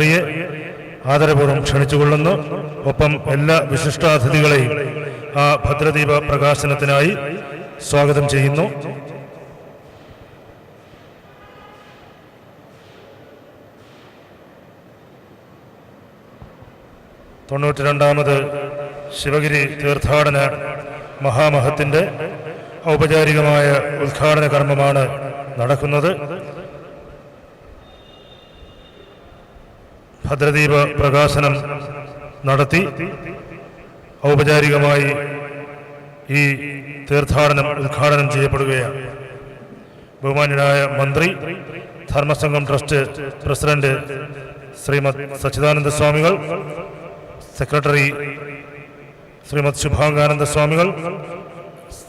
മന്ത്രിയെ ആദരപൂർവം ക്ഷണിച്ചുകൊള്ളുന്നു. ഒപ്പം എല്ലാ വിശിഷ്ടാതിഥികളെയും ആ ഭദ്രദീപ പ്രകാശനത്തിനായി സ്വാഗതം ചെയ്യുന്നു. തൊണ്ണൂറ്റി രണ്ടാമത് ശിവഗിരി തീർത്ഥാടന മഹാമഹത്തിന്റെ ഔപചാരികമായ ഉദ്ഘാടന കർമ്മമാണ് നടക്കുന്നത്. ഭദ്രദീപ പ്രകാശനം നടത്തി ഔപചാരികമായി ഈ തീർത്ഥാടനം ഉദ്ഘാടനം ചെയ്യപ്പെടുകയാണ്. ബഹുമാന്യനായ മന്ത്രി ധർമ്മസംഘം ട്രസ്റ്റ് പ്രസിഡന്റ് ശ്രീമത് സച്ചിദാനന്ദ സ്വാമികൾ സെക്രട്ടറി ശ്രീമത് ശുഭാംഗാനന്ദ സ്വാമികൾ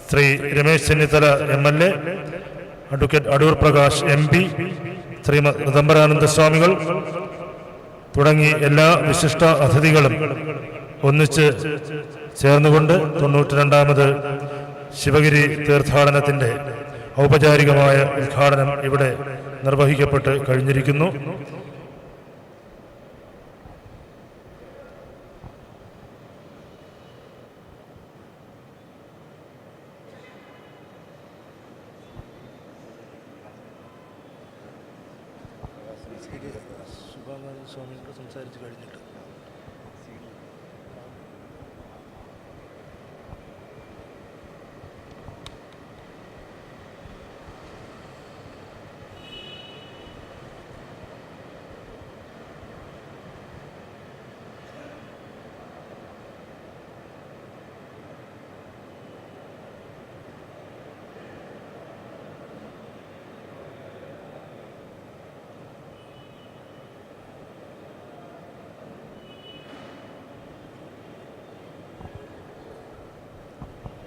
Shri Ramesh Chennithala M L A advocate Adoor Prakash M P Ritambharananda സ്വാമികൾ തുടങ്ങി എല്ലാ വിശിഷ്ട അതിഥികളും ഒന്നിച്ച് ചേർന്നുകൊണ്ട് തൊണ്ണൂറ്റി രണ്ടാമത് ശിവഗിരി തീർത്ഥാടനത്തിന്റെ ഔപചാരികമായ ഉദ്ഘാടനം ഇവിടെ നിർവഹിക്കപ്പെട്ട് കഴിഞ്ഞിരിക്കുന്നു.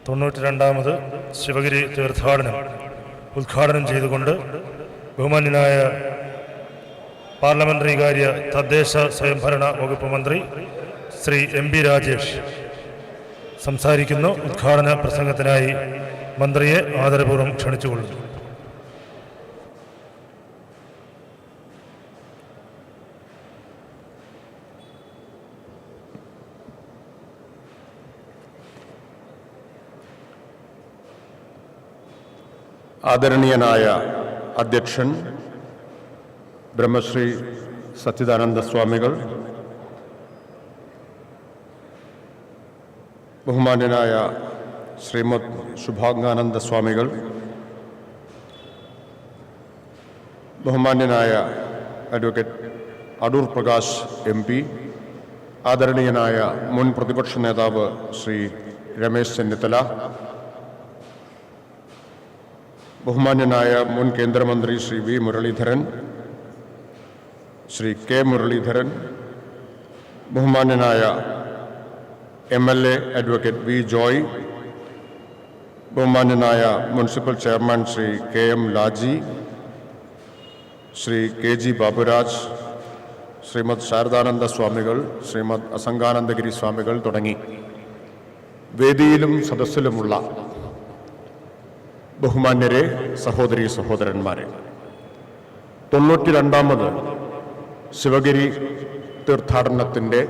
തൊണ്ണൂറ്റി രണ്ടാമത് ശിവഗിരി തീർത്ഥാടനം ഉദ്ഘാടനം ചെയ്തുകൊണ്ട് ബഹുമാന്യനായ പാർലമെന്ററി കാര്യ തദ്ദേശ സ്വയംഭരണ വകുപ്പ് മന്ത്രി ശ്രീ എം പി രാജേഷ് സംസാരിക്കുന്നു. ഉദ്ഘാടന പ്രസംഗത്തിനായി മന്ത്രിയെ ആദരപൂർവം ക്ഷണിച്ചുകൊള്ളുന്നു. ആദരണീയനായ അധ്യക്ഷൻ ബ്രഹ്മശ്രീ സച്ചിദാനന്ദ സ്വാമികൾ ബഹുമാന്യനായ ശ്രീമദ് ശുഭാംഗാനന്ദ സ്വാമികൾ ബഹുമാന്യനായ advocate Adoor Prakash M P ആദരണീയനായ മുൻ പ്രതിപക്ഷ നേതാവ് ശ്രീ രമേശ് ചെന്നിത്തല ബഹുമാന്യനായ മുൻ കേന്ദ്രമന്ത്രി ശ്രീ വി മുരളീധരൻ ശ്രീ കെ മുരളീധരൻ ബഹുമാന്യനായ M L A advocate V Joy ബഹുമാന്യനായ municipal chairman Shri K M Laji Shri K G Baburaj Shrimad Sharadananda സ്വാമികൾ ശ്രീമദ് അസംഗാനന്ദഗിരി സ്വാമികൾ തുടങ്ങി. വേദിയിലും സദസ്സിലുമുള്ള ബഹുമാന്യരെ സഹോദരി സഹോദരന്മാരെ. തൊണ്ണൂറ്റി രണ്ടാമത് ശിവഗിരി തീർത്ഥാടനത്തിന്റെ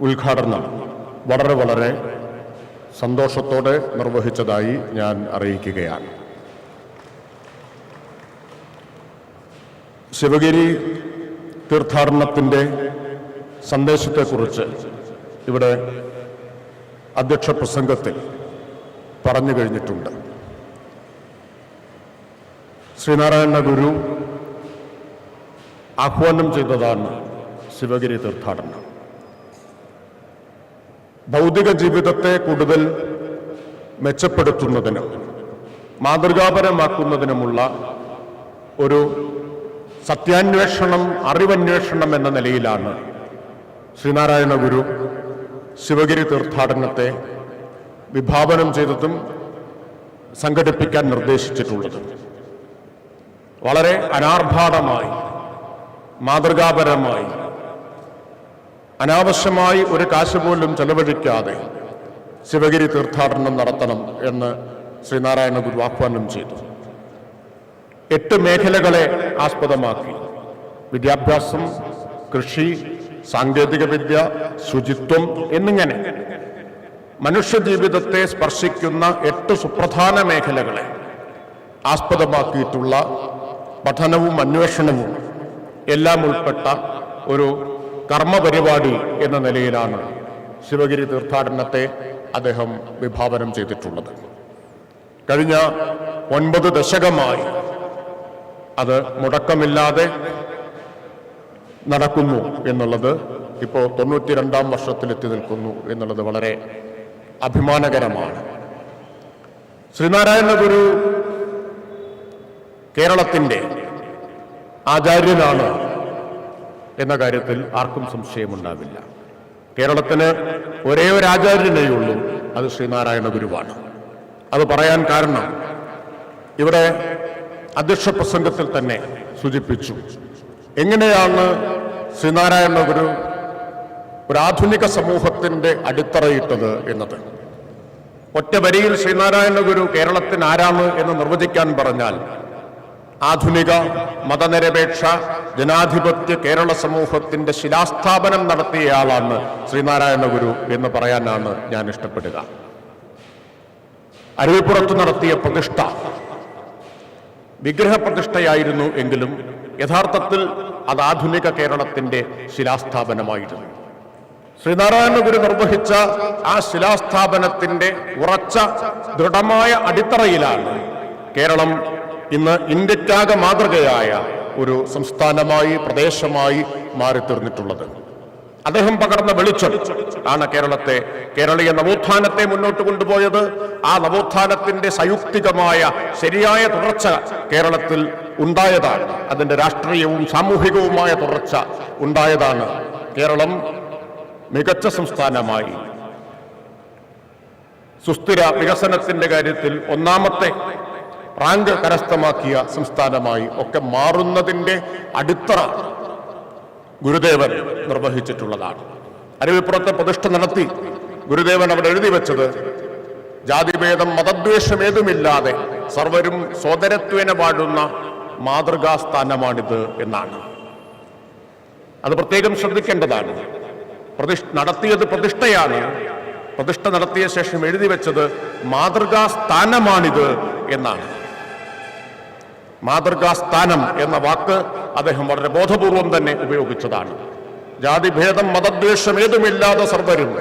ഉദ്ഘാടനം വളരെ വളരെ സന്തോഷത്തോടെ നിർവഹിച്ചതായി ഞാൻ അറിയിക്കുകയാണ്. ശിവഗിരി തീർത്ഥാടനത്തിന്റെ സന്ദേശത്തെക്കുറിച്ച് ഇവിടെ അധ്യക്ഷ പ്രസംഗത്തിൽ പറഞ്ഞു കഴിഞ്ഞിട്ടുണ്ട്. ശ്രീനാരായണ ഗുരു ആഹ്വാനം ചെയ്തതാണ് ശിവഗിരി തീർത്ഥാടനം. ഭൗതിക ജീവിതത്തെ കൂടുതൽ മെച്ചപ്പെടുത്തുന്നതിനും മാതൃകാപരമാക്കുന്നതിനുമുള്ള ഒരു സത്യാന്വേഷണം അറിവന്വേഷണം എന്ന നിലയിലാണ് ശ്രീനാരായണ ഗുരു ശിവഗിരി തീർത്ഥാടനത്തെ വിഭാവനം ചെയ്തതും സംഘടിപ്പിക്കാൻ നിർദ്ദേശിച്ചിട്ടുള്ളത്. വളരെ അനാർഭാടമായി മാതൃകാപരമായി അനാവശ്യമായി ഒരു കാശ് പോലും ചെലവഴിക്കാതെ ശിവഗിരി തീർത്ഥാടനം നടത്തണം എന്ന് ശ്രീനാരായണ ഗുരു ആഹ്വാനം ചെയ്തു. എട്ട് മേഖലകളെ ആസ്പദമാക്കി. വിദ്യാഭ്യാസം കൃഷി സാങ്കേതികവിദ്യ ശുചിത്വം എന്നിങ്ങനെ മനുഷ്യജീവിതത്തെ സ്പർശിക്കുന്ന എട്ട് സുപ്രധാന മേഖലകളെ ആസ്പദമാക്കിയിട്ടുള്ള പഠനവും അന്വേഷണവും എല്ലാം ഉൾപ്പെട്ട ഒരു കർമ്മപരിപാടി എന്ന നിലയിലാണ് ശിവഗിരി തീർത്ഥാടനത്തെ അദ്ദേഹം വിഭാവനം ചെയ്തിട്ടുള്ളത്. കഴിഞ്ഞ ഒൻപത് ദശകമായി അത് മുടക്കമില്ലാതെ നടക്കുന്നു എന്നുള്ളത് ഇപ്പോൾ തൊണ്ണൂറ്റിരണ്ടാം വർഷത്തിലെത്തി നിൽക്കുന്നു എന്നുള്ളത് വളരെ അഭിമാനകരമാണ്. ശ്രീനാരായണ ഗുരു കേരളത്തിന്റെ ആചാര്യനാണ് എന്ന കാര്യത്തിൽ ആർക്കും സംശയമുണ്ടാവില്ല. കേരളത്തിന് ഒരേ ഒരു ആചാര്യനേ ഉള്ളൂ അത് ശ്രീനാരായണ ഗുരുവാണ്. അത് പറയാൻ കാരണം ഇവിടെ അധ്യക്ഷ പ്രസംഗത്തിൽ തന്നെ സൂചിപ്പിച്ചു. എങ്ങനെയാണ് ശ്രീനാരായണ ഗുരു ഒരു ആധുനിക സമൂഹത്തിന്റെ അടിത്തറയിട്ടത് എന്നത്. ഒറ്റ വരിയിൽ ശ്രീനാരായണ ഗുരു കേരളത്തിന് ആരാണ് എന്ന് നിർവചിക്കാൻ പറഞ്ഞാൽ ആധുനിക മതനിരപേക്ഷ ജനാധിപത്യ കേരള സമൂഹത്തിന്റെ ശിലാസ്ഥാപനം നടത്തിയയാളാണ് ശ്രീനാരായണ ഗുരു എന്ന് പറയാനാണ് ഞാൻ ഇഷ്ടപ്പെടുക. അരുവിപ്പുറത്ത് നടത്തിയ പ്രതിഷ്ഠ വിഗ്രഹപ്രതിഷ്ഠയായിരുന്നു എങ്കിലും യഥാർത്ഥത്തിൽ അത് ആധുനിക കേരളത്തിന്റെ ശിലാസ്ഥാപനമായിരുന്നു. ശ്രീനാരായണ ഗുരു നിർവഹിച്ച ആ ശിലാസ്ഥാപനത്തിന്റെ ഉറച്ച ദൃഢമായ അടിത്തറയിലാണ് കേരളം ഇന്ന് ഇന്ത്യക്കാകെ മാതൃകയായ ഒരു സംസ്ഥാനമായി പ്രദേശമായി മാറിത്തീർന്നിട്ടുള്ളത്. അദ്ദേഹം പകർന്ന വെളിച്ചം ആണ് കേരളത്തെ കേരളീയ നവോത്ഥാനത്തെ മുന്നോട്ട് കൊണ്ടുപോയത്. ആ നവോത്ഥാനത്തിന്റെ സയുക്തികമായ ശരിയായ തുടർച്ച കേരളത്തിൽ ഉണ്ടായതാണ്. അതിന്റെ രാഷ്ട്രീയവും സാമൂഹികവുമായ തുടർച്ച ഉണ്ടായതാണ് കേരളം. മികച്ച സംസ്ഥാനമായി. സുസ്ഥിര വികസനത്തിന്റെ കാര്യത്തിൽ ഒന്നാമത്തെ റാങ്ക് കരസ്ഥമാക്കിയ സംസ്ഥാനമായി ഒക്കെ മാറുന്നതിന്റെ അടിത്തറ ഗുരുദേവൻ നിർവഹിച്ചിട്ടുള്ളതാണ്. അരുവിപ്പുറത്തെ പ്രതിഷ്ഠ നടത്തി ഗുരുദേവൻ അവിടെ എഴുതി വെച്ചത് ജാതിഭേദം മതദ്വേഷമേതുമില്ലാതെ സർവരും സോദരത്വേന വാഴുന്ന മാതൃകാ സ്ഥാനമാണിത് എന്നാണ്. അത് പ്രത്യേകം ശ്രദ്ധിക്കേണ്ടതാണ്. പ്രതിഷ്ഠ നടത്തിയത് പ്രതിഷ്ഠയാണ്. പ്രതിഷ്ഠ നടത്തിയ ശേഷം എഴുതി വെച്ചത് മാതൃകാ സ്ഥാനമാണിത് എന്നാണ്. മാതൃകാസ്ഥാനം എന്ന വാക്ക് അദ്ദേഹം വളരെ ബോധപൂർവം തന്നെ ഉപയോഗിച്ചതാണ്. ജാതിഭേദം മതദ്വേഷം ഏതുമില്ലാതെ സർവരും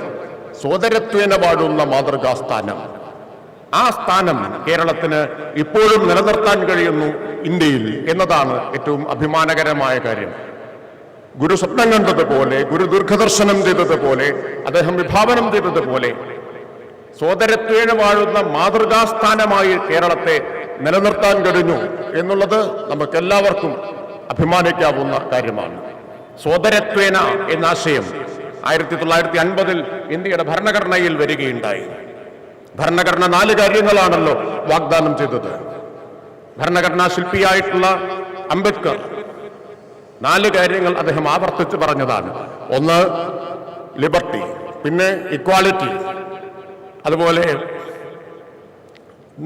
സോദരത്വേന വാഴുന്ന മാതൃകാസ്ഥാനം. ആ സ്ഥാനം കേരളത്തിന് ഇപ്പോഴും നിലനിർത്താൻ കഴിയുന്നു ഇന്ത്യയിൽ എന്നതാണ് ഏറ്റവും അഭിമാനകരമായ കാര്യം. ഗുരു സ്വപ്നം കണ്ടതുപോലെ ഗുരു ദീർഘദർശനം ചെയ്തതുപോലെ അദ്ദേഹം വിഭാവനം ചെയ്തതുപോലെ സോദരത്വേന വാഴുന്ന മാതൃകാസ്ഥാനമായി കേരളത്തെ നിലനിർത്താൻ കഴിഞ്ഞു എന്നുള്ളത് നമുക്കെല്ലാവർക്കും അഭിമാനിക്കാവുന്ന കാര്യമാണ്. സോദരത്വേന എന്ന ആശയം ആയിരത്തി തൊള്ളായിരത്തി അൻപതിൽ ഇന്ത്യയുടെ ഭരണഘടനയിൽ വരികയുണ്ടായി. ഭരണഘടന നാല് കാര്യങ്ങളാണല്ലോ വാഗ്ദാനം ചെയ്തത്. ഭരണഘടനാ ശില്പിയായിട്ടുള്ള അംബേദ്കർ നാല് കാര്യങ്ങൾ അദ്ദേഹം ആവർത്തിച്ച് പറഞ്ഞതാണ്. ഒന്ന് ലിബർട്ടി പിന്നെ ഇക്വാളിറ്റി അതുപോലെ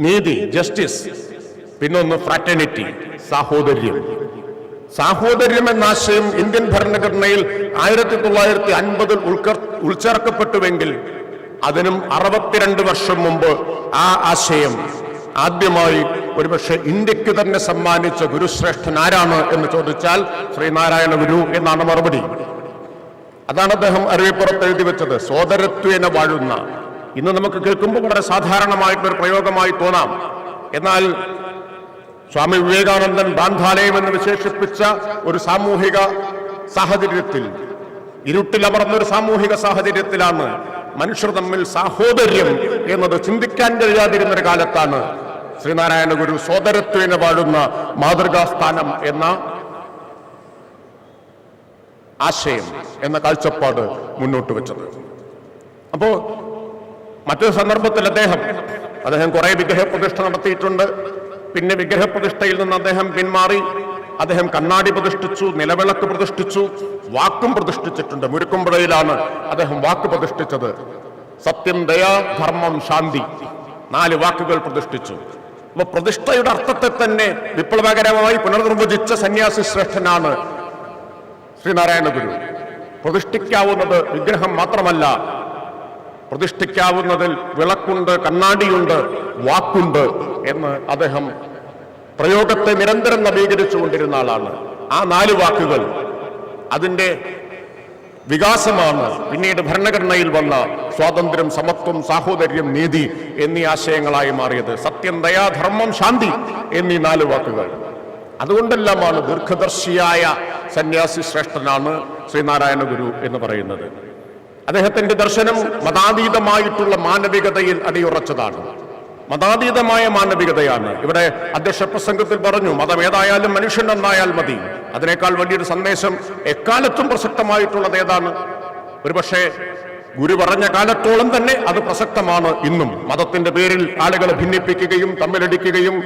നീതി ജസ്റ്റിസ് പിന്നൊന്ന് ഫ്രാറ്റേണിറ്റി സാഹോദര്യം. സാഹോദര്യം എന്ന ആശയം ഇന്ത്യൻ ഭരണഘടനയിൽ ആയിരത്തി തൊള്ളായിരത്തി അൻപതിൽ ഉൾക്കർ ഉൾച്ചേർക്കപ്പെട്ടുവെങ്കിൽ അതിനും അറുപത്തിരണ്ട് വർഷം മുമ്പ് ആ ആശയം ആദ്യമായി ഒരുപക്ഷെ ഇന്ത്യയ്ക്ക് തന്നെ സമ്മാനിച്ച ഗുരുശ്രേഷ്ഠൻ ആരാണ് എന്ന് ചോദിച്ചാൽ ശ്രീനാരായണ ഗുരു എന്നാണ് മറുപടി. അതാണ് അദ്ദേഹം അറിവിപ്പുറത്ത് എഴുതി വെച്ചത് സോദരത്വേന വാഴുന്ന. ഇന്ന് നമുക്ക് കേൾക്കുമ്പോൾ വളരെ സാധാരണമായിട്ടൊരു പ്രയോഗമായി തോന്നാം. എന്നാൽ സ്വാമി വിവേകാനന്ദൻ ബാന്ധാലയം എന്ന് വിശേഷിപ്പിച്ച ഒരു സാമൂഹിക സാഹചര്യത്തിൽ ഇരുട്ടിലമർന്ന ഒരു സാമൂഹിക സാഹചര്യത്തിലാണ് മനുഷ്യർ തമ്മിൽ സാഹോദര്യം എന്നത് ചിന്തിക്കാൻ കഴിയാതിരുന്നൊരു കാലത്താണ് ശ്രീനാരായണ ഗുരു സോദരത്വേന വാഴുന്ന മാതൃകാസ്ഥാനം എന്ന ആശയം എന്ന കാഴ്ചപ്പാട് മുന്നോട്ട് വെച്ചത്. അപ്പോ മറ്റൊരു സന്ദർഭത്തിൽ അദ്ദേഹം അദ്ദേഹം കുറെ വിഗ്രഹപ്രതിഷ്ഠ നടത്തിയിട്ടുണ്ട്. പിന്നെ വിഗ്രഹപ്രതിഷ്ഠയിൽ നിന്ന് അദ്ദേഹം പിന്മാറി. അദ്ദേഹം കണ്ണാടി പ്രതിഷ്ഠിച്ചു നിലവിളക്ക് പ്രതിഷ്ഠിച്ചു വാക്കും പ്രതിഷ്ഠിച്ചിട്ടുണ്ട്. മുരുക്കുമ്പുഴയിലാണ് അദ്ദേഹം വാക്ക് പ്രതിഷ്ഠിച്ചത്. സത്യം ദയാ ധർമ്മം ശാന്തി നാല് വാക്കുകൾ പ്രതിഷ്ഠിച്ചു. അപ്പൊ പ്രതിഷ്ഠയുടെ അർത്ഥത്തെ തന്നെ വിപ്ലവകരമായി പുനർനിർവചിച്ച സന്യാസി ശ്രേഷ്ഠനാണ് ശ്രീനാരായണ ഗുരു. പ്രതിഷ്ഠിക്കാവുന്നത് വിഗ്രഹം മാത്രമല്ല പ്രതിഷ്ഠിക്കാവുന്നതിൽ വിളക്കുണ്ട് കണ്ണാടിയുണ്ട് വാക്കുണ്ട് എന്ന് അദ്ദേഹം പ്രയോഗത്തെ നിരന്തരം നവീകരിച്ചുകൊണ്ടിരുന്ന ആളാണ്. ആ നാല് വാക്കുകൾ അതിന്റെ വികാസമാണ്. പിന്നീട് ഭരണഘടനയിൽ വന്ന സ്വാതന്ത്ര്യം സമത്വം സാഹോദര്യം നീതി എന്നീ ആശയങ്ങളായി മാറിയത് സത്യം ദയാധർമ്മം ശാന്തി എന്നീ നാല് വാക്കുകൾ. അതുകൊണ്ടെല്ലാമാണ് ദീർഘദർശിയായ സന്യാസി ശ്രേഷ്ഠനാണ് ശ്രീനാരായണ ഗുരു എന്ന് പറയുന്നത്. അദ്ദേഹത്തിന്റെ ദർശനം മതാതീതമായിട്ടുള്ള മാനവികതയിൽ അടിയുറച്ചതാണ്. മതാതീതമായ മാനവികതയാണ്. ഇവിടെ അധ്യക്ഷ പ്രസംഗത്തിൽ പറഞ്ഞു മതം ഏതായാലും മനുഷ്യൻ നന്നായാൽ മതി. അതിനേക്കാൾ വലിയൊരു സന്ദേശം എക്കാലത്തും പ്രസക്തമായിട്ടുള്ളത് ഏതാണ്? ഒരുപക്ഷെ ഗുരു പറഞ്ഞ കാലത്തോളം തന്നെ അത് പ്രസക്തമാണ് ഇന്നും. മതത്തിന്റെ പേരിൽ ആളുകളെ ഭിന്നിപ്പിക്കുകയും തമ്മിലടിക്കുകയും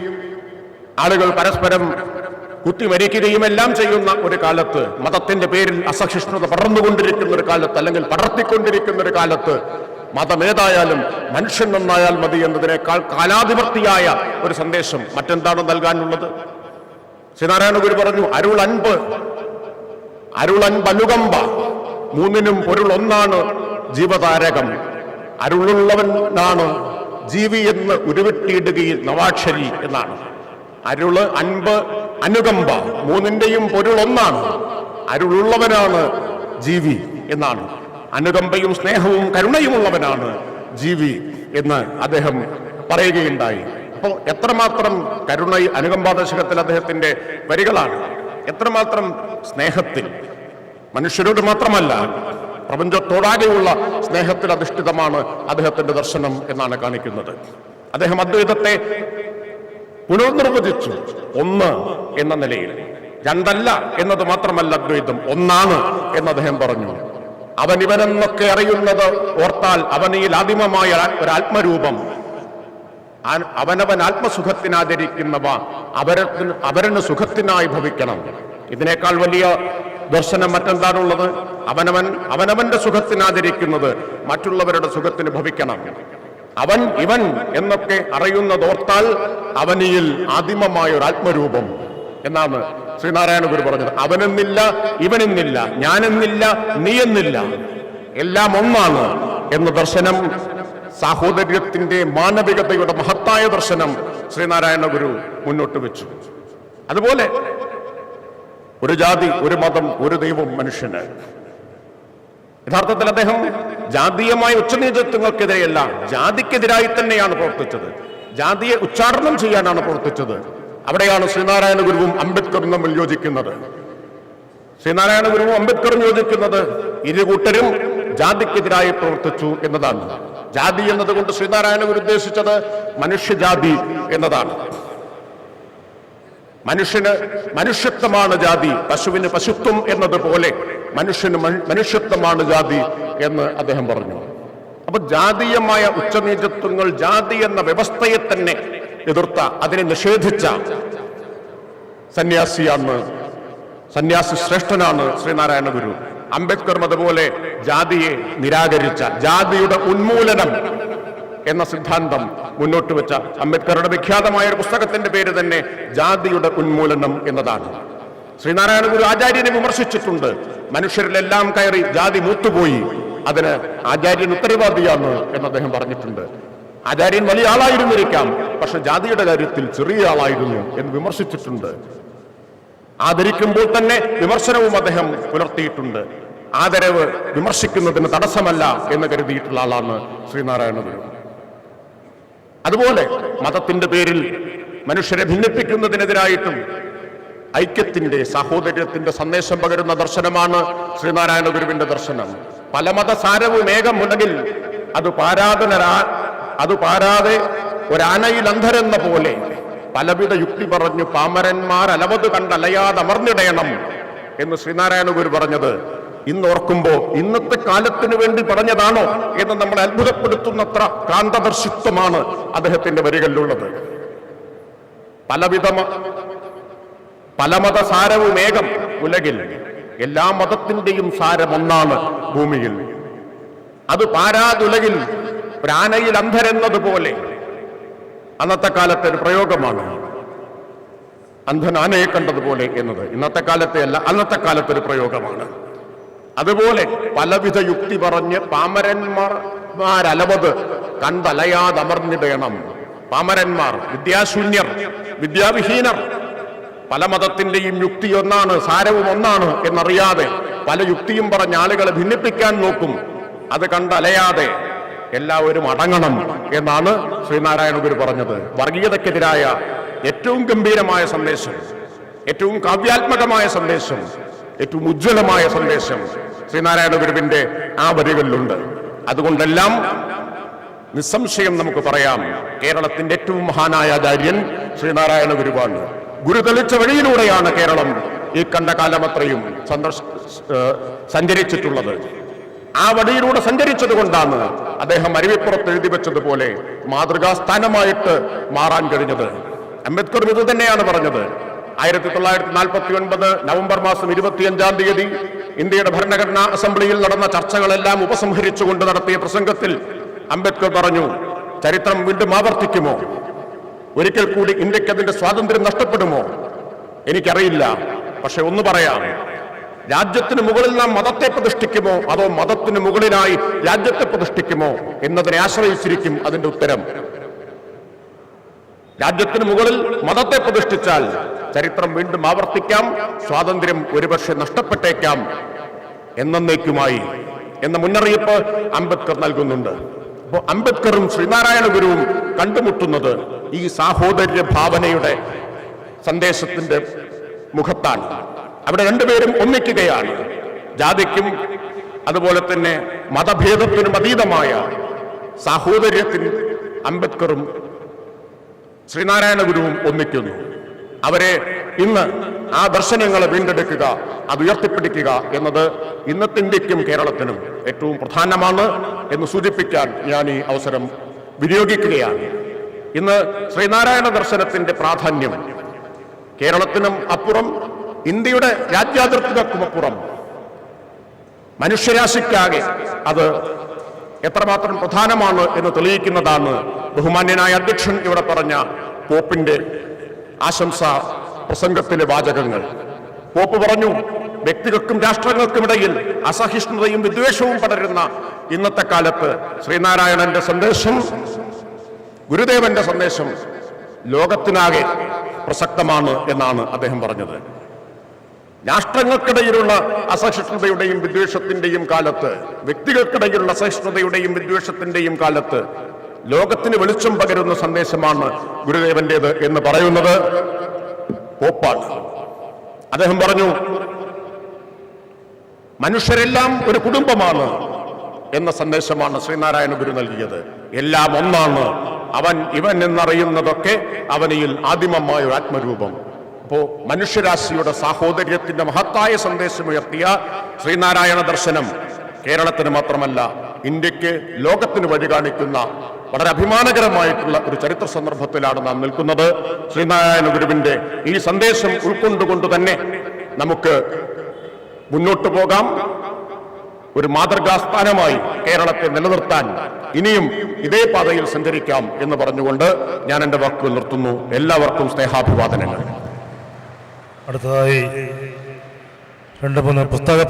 ആളുകൾ പരസ്പരം കുത്തിമരിക്കുകയും എല്ലാം ചെയ്യുന്ന ഒരു കാലത്ത് മതത്തിന്റെ പേരിൽ അസഹിഷ്ണുത പടർന്നുകൊണ്ടിരിക്കുന്ന ഒരു കാലത്ത് അല്ലെങ്കിൽ പടർത്തിക്കൊണ്ടിരിക്കുന്ന ഒരു കാലത്ത് മതമേതായാലും മനുഷ്യൻ നന്നായാൽ മതി എന്നതിനേക്കാൾ കാലാധിപർത്തിയായ ഒരു സന്ദേശം മറ്റെന്താണ് നൽകാനുള്ളത്? ശ്രീനാരായണ ഗുരു പറഞ്ഞു അരുൾ അൻപ് അരുൾ അൻപനുകമ്പ മൂന്നിനും പൊരുൾ ഒന്നാണ് ജീവതാരകം. അരുളുള്ളവനാണ് ജീവി എന്ന് ഉരുവിട്ടിയിടുകയും നവാക്ഷരി എന്നാണ്. അരുൾ അൻപ് അനുകമ്പ മൂന്നിന്റെയും പൊരുൾ ഒന്നാണ് അരുളുള്ളവനാണ് ജീവി എന്നാണ്. അനുകമ്പയും സ്നേഹവും കരുണയുമുള്ളവനാണ് ജീവി എന്ന് അദ്ദേഹം പറയുകയുണ്ടായി. അപ്പോൾ എത്രമാത്രം കരുണ അനുകമ്പാദശകത്തിൽ അദ്ദേഹത്തിന്റെ വരികളാണ്. എത്രമാത്രം സ്നേഹത്തിൽ. മനുഷ്യരോട് മാത്രമല്ല പ്രപഞ്ചത്തോടാകെയുള്ള സ്നേഹത്തിൽ അധിഷ്ഠിതമാണ് അദ്ദേഹത്തിന്റെ ദർശനം എന്നാണ് കാണിക്കുന്നത്. അദ്ദേഹം അദ്വൈതത്തെ പുനർനിർവചിച്ചു ഒന്ന് എന്ന നിലയിൽ. രണ്ടല്ല എന്നത് മാത്രമല്ല അദ്വൈതം ഒന്നാണ് എന്ന് അദ്ദേഹം പറഞ്ഞു. അവൻ ഇവനെന്നൊക്കെ അറിയുന്നത് ഓർത്താൽ അവനിൽ ആദിമമായ ഒരു ആത്മരൂപം. അവനവൻ ആത്മസുഖത്തിനാദരിക്കുന്നവ അവരത്തിന് അവരന് സുഖത്തിനായി ഭവിക്കണം. ഇതിനേക്കാൾ വലിയ ദർശനം മറ്റെന്താണുള്ളത്? അവനവൻ അവനവന്റെ സുഖത്തിനാദരിക്കുന്നത് മറ്റുള്ളവരുടെ സുഖത്തിന് ഭവിക്കണം. അവൻ ഇവൻ എന്നൊക്കെ അറിയുന്നതോർത്താൽ അവനിയിൽ ആദിമമായ ഒരു ആത്മരൂപം. എന്നാണ് ശ്രീനാരായണ ഗുരു പറഞ്ഞത്. അവനെന്നില്ല ഇവനെന്നില്ല ഞാനെന്നില്ല നീ എന്നില്ല എല്ലാം ഒന്നാണ് എന്ന ദർശനം സാഹോദര്യത്തിന്റെ മാനവികതയുടെ മഹത്തായ ദർശനം ശ്രീനാരായണ ഗുരു മുന്നോട്ട് വെച്ചു. അതുപോലെ ഒരു ജാതി ഒരു മതം ഒരു ദൈവം മനുഷ്യന്. യഥാർത്ഥത്തിൽ അദ്ദേഹം ജാതീയമായ ഉച്ചനീചത്വങ്ങൾക്കെതിരെയല്ല ജാതിക്കെതിരായി തന്നെയാണ് പ്രവർത്തിച്ചത്. ജാതിയെ ഉച്ചാടനം ചെയ്യാനാണ് പ്രവർത്തിച്ചത്. അവിടെയാണ് ശ്രീനാരായണ ഗുരുവും അംബേദ്കറും തമ്മിൽ യോജിക്കുന്നത്. ശ്രീനാരായണ ഗുരുവും അംബേദ്കറും യോജിക്കുന്നത് ഇരു കൂട്ടരും ജാതിക്കെതിരായി പ്രവർത്തിച്ചു എന്നതാണ്. ജാതി എന്നതുകൊണ്ട് ശ്രീനാരായണ ഗുരു ഉദ്ദേശിച്ചത് മനുഷ്യജാതി എന്നതാണ്. മനുഷ്യന് മനുഷ്യത്വമാണ് ജാതി പശുവിന് പശുത്വം എന്നതുപോലെ മനുഷ്യന് മനുഷ്യത്വമാണ് ജാതി എന്ന് അദ്ദേഹം പറഞ്ഞു. അപ്പൊ ജാതീയമായ ഉച്ചനീചത്വങ്ങൾ ജാതി എന്ന വ്യവസ്ഥയെ തന്നെ എതിർത്ത അതിനെ നിഷേധിച്ച സന്യാസിയാണ് സന്യാസി ശ്രേഷ്ഠനാണ് ശ്രീനാരായണ ഗുരു. അംബേദ്കറും അതുപോലെ ജാതിയെ നിരാകരിച്ച ജാതിയുടെ ഉന്മൂലനം എന്ന സിദ്ധാന്തം മുന്നോട്ട് വെച്ച അംബേദ്കറുടെ വിഖ്യാതമായ ഒരു പുസ്തകത്തിന്റെ പേര് തന്നെ ജാതിയുടെ ഉന്മൂലനം എന്നതാണ്. ശ്രീനാരായണ ഗുരു ആചാര്യനെ വിമർശിച്ചിട്ടുണ്ട്. മനുഷ്യരിലെല്ലാം കയറി ജാതി മൂത്തുപോയി. അതിന് ആചാര്യൻ ഉത്തരവാദിയാണ് എന്ന് അദ്ദേഹം പറഞ്ഞിട്ടുണ്ട്. ആചാര്യൻ വലിയ ആളായിരുന്നിരിക്കാം. പക്ഷെ ജാതിയുടെ കാര്യത്തിൽ ചെറിയ ആളായിരുന്നു എന്ന് വിമർശിച്ചിട്ടുണ്ട്. ആദരിക്കുമ്പോൾ തന്നെ വിമർശനവും അദ്ദേഹം പുലർത്തിയിട്ടുണ്ട്. ആദരവ് വിമർശിക്കുന്നതിന് തടസ്സമല്ല എന്ന് കരുതിയിട്ടുള്ള ആളാണ് ശ്രീനാരായണ ഗുരു അതുപോലെ മതത്തിന്റെ പേരിൽ മനുഷ്യരെ ഭിന്നിപ്പിക്കുന്നതിനെതിരായിട്ടും ഐക്യത്തിന്റെ സഹോദര്യത്തിന്റെ സന്ദേശം പകരുന്ന ദർശനമാണ് ശ്രീനാരായണ ഗുരുവിന്റെ ദർശനം. പല മതസാരവും ഏകമുണ്ടെങ്കിൽ അത് പാരാതനരാ അത് പാരാതെ ഒരാനയിൽ അന്ധരെന്ന പോലെ പലവിധ യുക്തി പറഞ്ഞു പാമരന്മാർ അലവത് കണ്ടലയാതെ അമർന്നിടയണം എന്ന് ശ്രീനാരായണ ഗുരു പറഞ്ഞത്. ഇന്ന് ഓർക്കുമ്പോ ഇന്നത്തെ കാലത്തിന് വേണ്ടി പറഞ്ഞതാണോ എന്ന് നമ്മൾ അത്ഭുതപ്പെടുത്തുന്നത്ര കാന്തദർശിത്വമാണ് അദ്ദേഹത്തിന്റെ വരികളിലുള്ളത്. പലവിധ പല മതസാരവും ഏകം ഉലകിൽ എല്ലാ മതത്തിന്റെയും സാരം ഒന്നാണ് ഭൂമിയിൽ. അത് പാരാതുലകിൽ പ്രാനയിൽ അന്ധരെന്നതുപോലെ അന്നത്തെ കാലത്തെ ഒരു പ്രയോഗമാണ്. അന്ധനാനയെ കണ്ടതുപോലെ എന്നത്. ഇന്നത്തെ കാലത്തെ അല്ല അന്നത്തെ കാലത്തെ ഒരു പ്രയോഗമാണ്. അതുപോലെ പലവിധ യുക്തി പറഞ്ഞ് പാമരന്മാരലവത് കണ്ടലയാതമർന്നിടണം. പാമരന്മാർ വിദ്യാശൂന്യർ വിദ്യാവിഹീനർ പല മതത്തിന്റെയും യുക്തി ഒന്നാണ് സാരവും ഒന്നാണ് എന്നറിയാതെ പല യുക്തിയും പറഞ്ഞ ആളുകളെ ഭിന്നിപ്പിക്കാൻ നോക്കും. അത് കണ്ടലയാതെ എല്ലാവരും അടങ്ങണം എന്നാണ് ശ്രീനാരായണ ഗുരു പറഞ്ഞത്. വർഗീയതക്കെതിരായ ഏറ്റവും ഗംഭീരമായ സന്ദേശം ഏറ്റവും കാവ്യാത്മകമായ സന്ദേശം ഏറ്റവും ഉജ്ജ്വലമായ സന്ദേശം ശ്രീനാരായണ ഗുരുവിന്റെ ആ വരികളിലുണ്ട്. അതുകൊണ്ടെല്ലാം നിസ്സംശയം നമുക്ക് പറയാം. കേരളത്തിന്റെ ഏറ്റവും മഹാനായ ആചാര്യൻ ശ്രീനാരായണ ഗുരുവാണ് ഗുരു തെളിച്ച വഴിയിലൂടെയാണ് കേരളം ഈ കണ്ട കാലമത്രയും സന്ദർശ സഞ്ചരിച്ചിട്ടുള്ളത്. ആ വടിയിലൂടെ സഞ്ചരിച്ചത് കൊണ്ടാണ് അദ്ദേഹം അരുവിപ്പുറത്ത് എഴുതി വെച്ചതുപോലെ മാതൃകാസ്ഥാനമായിട്ട് മാറാൻ കഴിഞ്ഞത്. അംബേദ്കർ ഇത് തന്നെയാണ് പറഞ്ഞത്. ആയിരത്തി തൊള്ളായിരത്തി നാൽപ്പത്തി ഒൻപത് നവംബർ മാസം ഇരുപത്തിയഞ്ചാം തീയതി ഇന്ത്യയുടെ ഭരണഘടനാ അസംബ്ലിയിൽ നടന്ന ചർച്ചകളെല്ലാം ഉപസംഹരിച്ചുകൊണ്ട് നടത്തിയ പ്രസംഗത്തിൽ അംബേദ്കർ പറഞ്ഞു ചരിത്രം വീണ്ടും ആവർത്തിക്കുമോ? ഒരിക്കൽ കൂടി ഇന്ത്യയ്ക്ക് അതിന്റെ സ്വാതന്ത്ര്യം നഷ്ടപ്പെടുമോ? എനിക്കറിയില്ല. പക്ഷെ ഒന്ന് പറയാം. രാജ്യത്തിന് മുകളിൽ നാം മതത്തെ പ്രതിഷ്ഠിക്കുമോ? അതോ മതത്തിന് മുകളിലായി രാജ്യത്തെ പ്രതിഷ്ഠിക്കുമോ? എന്നതിനെ ആശ്രയിച്ചിരിക്കും അതിന്റെ ഉത്തരം. രാജ്യത്തിന് മുകളിൽ മതത്തെ പ്രതിഷ്ഠിച്ചാൽ ചരിത്രം വീണ്ടും ആവർത്തിക്കാം സ്വാതന്ത്ര്യം ഒരുപക്ഷെ നഷ്ടപ്പെട്ടേക്കാം എന്നേക്കുമായി എന്ന മുന്നറിയിപ്പ് അംബേദ്കർ നൽകുന്നുണ്ട്. അപ്പോൾ അംബേദ്കറും ശ്രീനാരായണ ഗുരുവും കണ്ടുമുട്ടുന്നത് ഈ സാഹോദര്യ ഭാവനയുടെ സന്ദേശത്തിന്റെ മുഖത്താണ്. അവിടെ രണ്ടുപേരും ഒന്നിക്കുകയാണ്. ജാതിക്കും അതുപോലെ തന്നെ മതഭേദത്തിനും അതീതമായ സാഹോദര്യത്തിന് അംബേദ്കറും ശ്രീനാരായണ ഗുരുവും ഒന്നിക്കുന്നു. അവരെ ഇന്ന് ആ ദർശനങ്ങളെ വീണ്ടെടുക്കുക അത് ഉയർത്തിപ്പിടിക്കുക എന്നത് ഇന്നത്തെ ഇന്ത്യക്കും കേരളത്തിനും ഏറ്റവും പ്രധാനമാണ് എന്ന് സൂചിപ്പിക്കാൻ ഞാൻ ഈ അവസരം വിനിയോഗിക്കുകയാണ്. ഇന്ന് ശ്രീനാരായണ ദർശനത്തിന്റെ പ്രാധാന്യം കേരളത്തിനും അപ്പുറം ഇന്ത്യയുടെ രാജ്യാതിർത്തികൾക്കുമപ്പുറം മനുഷ്യരാശിക്കാകെ അത് എത്രമാത്രം പ്രധാനമാണ് എന്ന് തെളിയിക്കുന്നതാണ് ബഹുമാന്യനായ അധ്യക്ഷൻ ഇവിടെ പറഞ്ഞ പോപ്പിന്റെ ആശംസ പ്രസംഗത്തിലെ വാചകങ്ങൾ. പോപ്പ് പറഞ്ഞു വ്യക്തികൾക്കും രാഷ്ട്രങ്ങൾക്കുമിടയിൽ അസഹിഷ്ണുതയും വിദ്വേഷവും പടരുന്ന ഇന്നത്തെ കാലത്ത് ശ്രീനാരായണന്റെ സന്ദേശം ഗുരുദേവന്റെ സന്ദേശം ലോകത്തിനാകെ പ്രസക്തമാണ് എന്നാണ് അദ്ദേഹം പറഞ്ഞത്. രാഷ്ട്രങ്ങൾക്കിടയിലുള്ള അസഹിഷ്ണുതയുടെയും വിദ്വേഷത്തിന്റെയും കാലത്ത് വ്യക്തികൾക്കിടയിലുള്ള അസഹിഷ്ണുതയുടെയും വിദ്വേഷത്തിന്റെയും കാലത്ത് ലോകത്തിന് വെളിച്ചം പകരുന്ന സന്ദേശമാണ് ഗുരുദേവന്റേത് എന്ന് പറയുന്നത് പോപ്പാണ് അദ്ദേഹം പറഞ്ഞു മനുഷ്യരെല്ലാം ഒരു കുടുംബമാണ് എന്ന സന്ദേശമാണ് ശ്രീനാരായണ ഗുരു നൽകിയത്. എല്ലാം ഒന്നാണ്. അവൻ ഇവൻ എന്നറിയുന്നതൊക്കെ അവനിൽ ആദിമമായ ഒരു ആത്മരൂപം. അപ്പോ മനുഷ്യരാശിയുടെ സാഹോദര്യത്തിന്റെ മഹത്തായ സന്ദേശമുയർത്തിയ ശ്രീനാരായണ ദർശനം കേരളത്തിന് മാത്രമല്ല ഇന്ത്യയ്ക്ക് ലോകത്തിന് വഴി കാണിക്കുന്ന വളരെ അഭിമാനകരമായിട്ടുള്ള ഒരു ചരിത്ര സന്ദർഭത്തിലാണ് നാം നിൽക്കുന്നത്. ശ്രീനാരായണ ഗുരുവിന്റെ ഈ സന്ദേശം ഉൾക്കൊണ്ടുകൊണ്ട് തന്നെ നമുക്ക് മുന്നോട്ട് പോകാം. ഒരു മാതൃകാസ്ഥാനമായി കേരളത്തെ നിലനിർത്താൻ ഇനിയും ഇതേ പാതയിൽ സഞ്ചരിക്കാം എന്ന് പറഞ്ഞുകൊണ്ട് ഞാൻ എന്റെ വാക്കുകൾ നിർത്തുന്നു. എല്ലാവർക്കും സ്നേഹാഭിവാദനങ്ങൾ. അടുത്തതായി രണ്ട് മൂന്ന് പുസ്തക